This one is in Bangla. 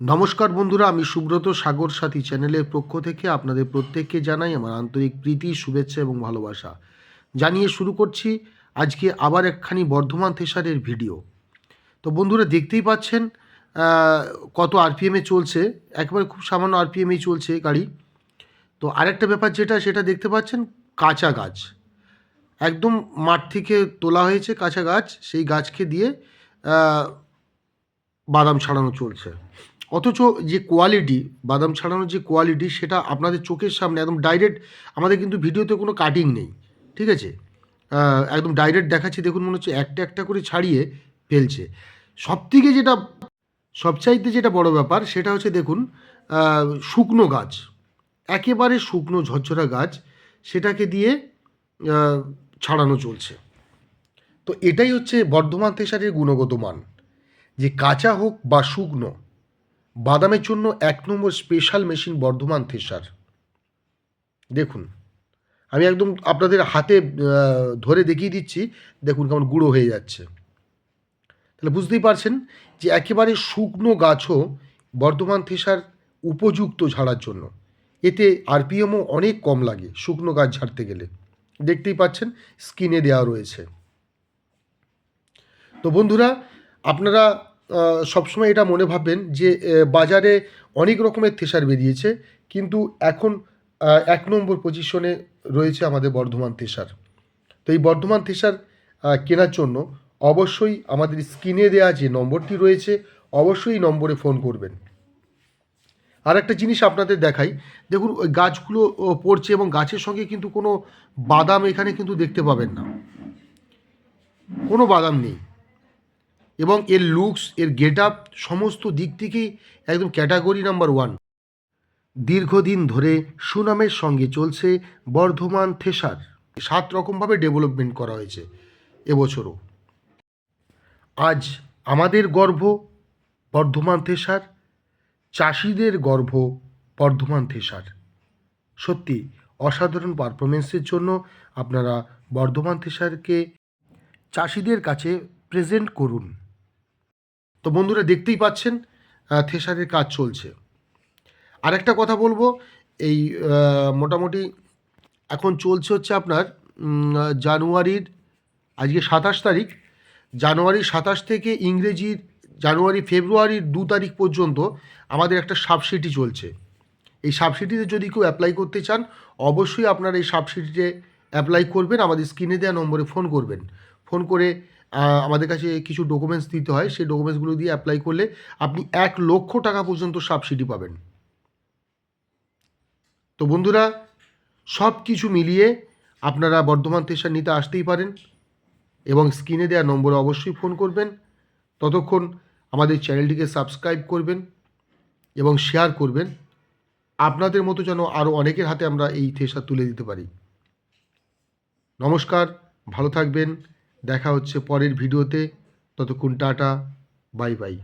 নমস্কার বন্ধুরা, আমি সুব্রত সাগর সাথী চ্যানেলের পক্ষ থেকে আপনাদের প্রত্যেককে জানাই আমার আন্তরিক প্রীতি, শুভেচ্ছা এবং ভালোবাসা। জানিয়ে শুরু করছি আজকে আবার একখানি বর্ধমান থেসারের ভিডিও। তো বন্ধুরা, দেখতেই পাচ্ছেন কত আরপিএমে চলছে। একেবারে খুব সামান্য আরপিএমেই চলছে গাড়ি। তো আরেকটা ব্যাপার যেটা, সেটা দেখতে পাচ্ছেন, কাঁচা গাছ। একদম মাঠ থেকে তোলা হয়েছে কাঁচা গাছ, সেই গাছকে দিয়ে বাদাম ছাড়ানো চলছে। অথচ যে কোয়ালিটি বাদাম ছাড়ানোর যে কোয়ালিটি সেটা আপনাদের চোখের সামনে একদম ডাইরেক্ট আমাদের কিন্তু ভিডিওতে কোনো কাটিং নেই, ঠিক আছে? একদম ডাইরেক্ট দেখাচ্ছি, দেখুন মনে হচ্ছে একটা একটা করে ছাড়িয়ে ফেলছে। সবথেকে যেটা, সবচাইতে যেটা বড় ব্যাপার সেটা হচ্ছে দেখুন শুকনো গাছ, একেবারে শুকনো ঝরঝরা গাছ সেটাকে দিয়ে ছাড়ানো চলছে। তো এটাই হচ্ছে বর্ধমান তেসারের গুণগত মান, যে কাঁচা হোক বা শুকনো বাদামের জন্য এক নম্বর স্পেশাল মেশিন বর্ধমান থেসার। দেখুন, আমি একদম আপনাদের হাতে ধরে দেখিয়ে দিচ্ছি। দেখুন কেমন গুঁড়ো হয়ে যাচ্ছে। তাহলে বুঝতেই পারছেন যে একেবারে শুকনো গাছও বর্ধমান থেসার উপযুক্ত ঝাড়ার জন্য। এতে আরপিএমও অনেক কম লাগে শুকনো গাছ ঝাড়তে গেলে। দেখতেই পাচ্ছেন স্কিনে দেওয়া রয়েছে। তো বন্ধুরা, আপনারা সবসময় এটা মনে ভাববেন যে বাজারে অনেক রকমের থেসার বেরিয়েছে, কিন্তু এখন এক নম্বর পজিশনে রয়েছে আমাদের বর্ধমান থেসার। তো এই বর্ধমান থেসার কেনার জন্য অবশ্যই আমাদের স্ক্রিনে দেওয়া যে নম্বরটি রয়েছে, অবশ্যই নম্বরে ফোন করবেন। আর একটা জিনিস আপনাদের দেখাই, দেখুন, ওই গাছগুলো পড়ছে এবং গাছের সঙ্গে কিন্তু কোনো বাদাম এখানে কিন্তু দেখতে পাবেন না। কোনো বাদাম নেই। এবং এর লুকস এর গেট আপ সমস্ত দিক থেকেই একদম ক্যাটাগরি নাম্বার ওয়ান দীর্ঘদিন ধরে সুনামের সঙ্গে চলছে বর্ধমান থেসার। সাত রকমভাবে ডেভেলপমেন্ট করা হয়েছে এবছরও। আজ আমাদের গর্ভ বর্ধমান থেসার, চাষিদের গর্ভ বর্ধমান থেসার। সত্যি, অসাধারণ পারফরমেন্সের জন্য আপনারা বর্ধমান থেসারকে চাষিদের কাছে প্রেজেন্ট করুন। তো বন্ধুরা দেখতেই পাচ্ছেন থেসারের কাজ চলছে। আর একটা কথা বলব, এই মোটামুটি এখন চলছে হচ্ছে আপনার জানুয়ারির, আজকে সাতাশ তারিখ, জানুয়ারি সাতাশ থেকে ইংরেজির, জানুয়ারি ফেব্রুয়ারির দু তারিখ পর্যন্ত আমাদের একটা সাবসিডি চলছে। এই সাবসিডিতে যদি কেউ অ্যাপ্লাই করতে চান, অবশ্যই আপনারা এই সাবসিডিতে অ্যাপ্লাই করবেন, আমাদের স্ক্রিনে দেওয়া নম্বরে ফোন করবেন। ফোন করে আমাদের কাছে কিছু ডকুমেন্টস দিতে হয়। সেই ডকুমেন্টসগুলো দিয়ে অ্যাপ্লাই করলে আপনি এক লক্ষ টাকা পর্যন্ত সাবসিডি পাবেন। তো বন্ধুরা, সব কিছু মিলিয়ে আপনারা বর্ধমান তেসার নিতে আসতেই পারেন এবং স্ক্রিনে দেওয়া নম্বরে অবশ্যই ফোন করবেন। ততক্ষণ আমাদের চ্যানেলটিকে সাবস্ক্রাইব করবেন এবং শেয়ার করবেন। আপনাদের মতো যেন আরও অনেকের হাতে আমরা এই থেসা তুলে দিতে পারি। নমস্কার, ভালো থাকবেন। দেখা হচ্ছে পরের ভিডিওতে। ততক্ষণ টাটা বাই বাই।